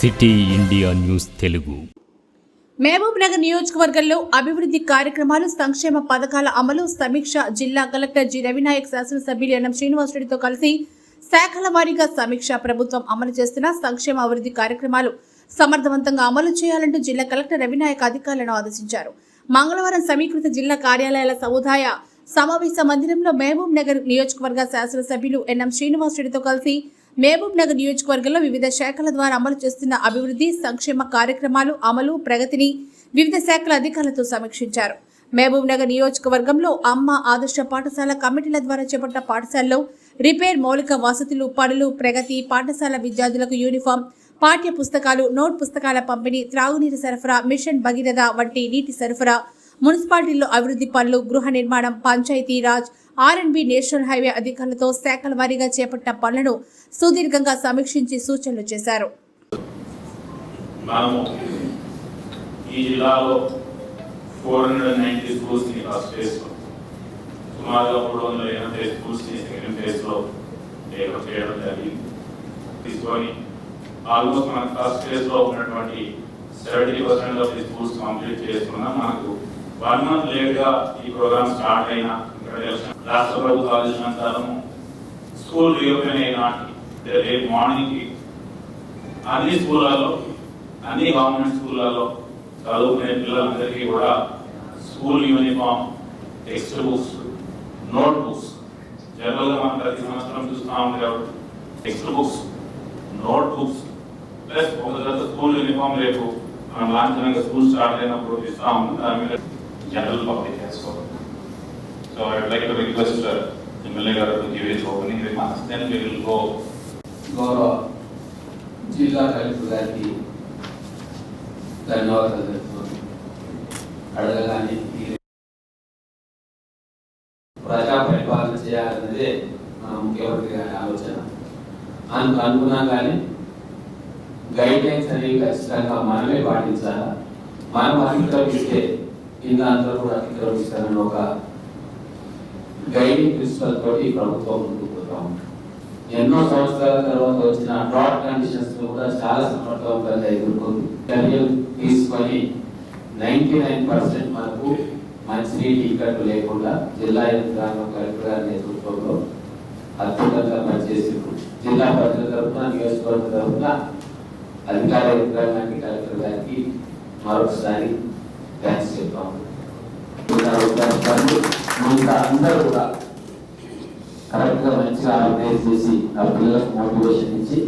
City India news Telugu. Mahabub Nagar నియోజకవర్గంలో అభివృద్ధి కార్యక్రమాలు సంక్షేమ పథకాల అమలు సమీక్ష జిల్లా కలెక్టర్ జి. రవినాయక్ శాసనసభ్యులు ఎన్ఎం శ్రీనివాసరెడ్డితో కలిసి శాఖల వారీగా సమీక్ష ప్రభుత్వం అమలు చేస్తున్న సంక్షేమ అభివృద్ధి కార్యక్రమాలు సమర్థవంతంగా అమలు చేయాలంటూ జిల్లా కలెక్టర్ రవినాయక్ అధికారులను ఆదేశించారు. మంగళవారం సమీకృత జిల్లా కార్యాలయాల సముదాయ సమావేశ మందిరంలో మహబూబ్ నగర్ నియోజకవర్గ శాసనసభ్యులు ఎన్ఎం శ్రీనివాసరెడ్డితో కలిసి మహబూబ్ నగర్ నియోజకవర్గంలో వివిధ శాఖల ద్వారా అమలు చేస్తున్న అభివృద్ధి సంక్షేమ కార్యక్రమాలు అమలు ప్రగతిని వివిధ శాఖల అధికారులతో సమీక్షించారు. మహబూబ్ నగర్ నియోజకవర్గంలో అమ్మ ఆదర్శ పాఠశాల కమిటీల ద్వారా చేపట్టిన పాఠశాలలో రిపేర్ మౌలిక వసతులు పనులు ప్రగతి పాఠశాల విద్యార్థులకు యూనిఫామ్ పాఠ్య పుస్తకాలు నోట్ పుస్తకాల పంపిణీ త్రాగునీరు సరఫరా మిషన్ భగీరథ వంటి నీటి సరఫరా మున్సిపాలిటీల్లో అభివృద్ధి పనులు గృహ నిర్మాణం పంచాయతీ రాజ్ నేషనల్ హైవే అధికారులతో శాఖల వారీగా చేపట్టిన పనులను సుదీర్ఘంగా సమీక్షించి సూచనలు చేశారు. ఈ జిల్లాలో ఫోర్ హండ్రెడ్ నైన్టీ ఫస్ట్ సుమారుగా మూడు వందల ఎనభై సెకండ్ డెవలప్ చేయడం జరిగింది. తీసుకొని ఆల్మోస్ట్ మన ఫస్ట్ ఫేజ్లో ఉన్నటువంటి seventy percent of the schools complete చేసుకున్నా మనకు వన్ మంత్ లేట్ గా ఈ ప్రోగ్రామ్ స్టార్ట్ అయిన ఇక్కడ election రాష్ట్ర ప్రభుత్వ ఆదేశానుసారము స్కూల్ రీఓపెన్ అయిన నాటికి అంటే రేపు మార్నింగ్ కి అన్ని స్కూళ్ళలో అన్ని గవర్నమెంట్ స్కూళ్ళలో చదువుకునే పిల్లలందరికీ కూడా school uniform text books note books జనరల్గా మనం ప్రతి సంవత్సరం చూస్తా ఉంది కాబట్టి text books note books plus ఒక జత స్కూల్ యూనిఫామ్ రేపు మనం లాంఛనంగా స్కూల్ స్టార్ట్ అయినప్పుడు ఇస్తా ఉంది దాని మీద జనరల్ పబ్లిక్ చేసుకోవాలి so I would like to request MLA గారు to give his opening remarks then we will go గౌరవ జిల్లా కలెక్టర్ గారికి ధన్యవాదాలు తెలుపుతున్నాను అడగగానే ఈ ప్రజా పరిపాలన చేయాలన్నదే మన ముఖ్యమంత్రి గారి ఆలోచన అందుకు అనుకున్నాం కానీ గైడ్ లైన్స్ అనేవి ఖచ్చితంగా మనమే పాటించాలా మనం అతిక్రమిస్తే కింద అందరూ కూడా అతిక్రమిస్తారని ఒక గైడింగ్ ప్రిన్సిపల్ తోటి ప్రభుత్వం ముందుకు పోతా ఎన్నో సంవత్సరాల తర్వాత వచ్చిన డ్రాట్ కండిషన్స్ కూడా చాలా సమర్థవంతంగా ఎదుర్కొంది. చర్యలు తీసుకొని నైన్టీ నైన్ పర్సెంట్ మనకు మంచి టికెట్ లేకుండా జిల్లా యంత్రాంగం కలెక్టర్ గారి నేతృత్వంలో అద్భుతంగా పనిచేసిండ్రు జిల్లా ప్రజల తరఫున నియోజకవర్గ తరఫున అధికార యంత్రాంగానికి కలెక్టర్ గారికి మరొకసారి థ్యాంక్స్ చెప్తాం um, మిగతా అందరూ కూడా కరెక్ట్గా మంచిగా ఆర్గనైజ్ చేసి ఆ పిల్లలకు మోటివేషన్ ఇచ్చి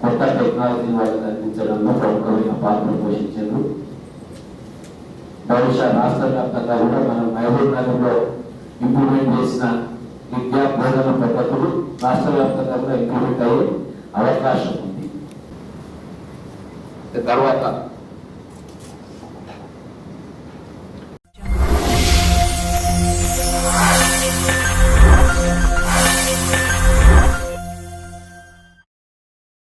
కొత్త టెక్నాలజీ వాళ్ళకి అందించడంలో ప్రముఖమైన పాత్ర పోషించారు బహుశా రాష్ట్ర వ్యాప్తంగా కూడా మనం మహబూబ్ నగర్లో ఇంప్లిమెంట్ చేసిన విద్యా బోధన పద్ధతులు రాష్ట్ర వ్యాప్తంగా కూడా ఇంప్లిమెంట్ అయ్యే అవకాశం ఉంది. తర్వాత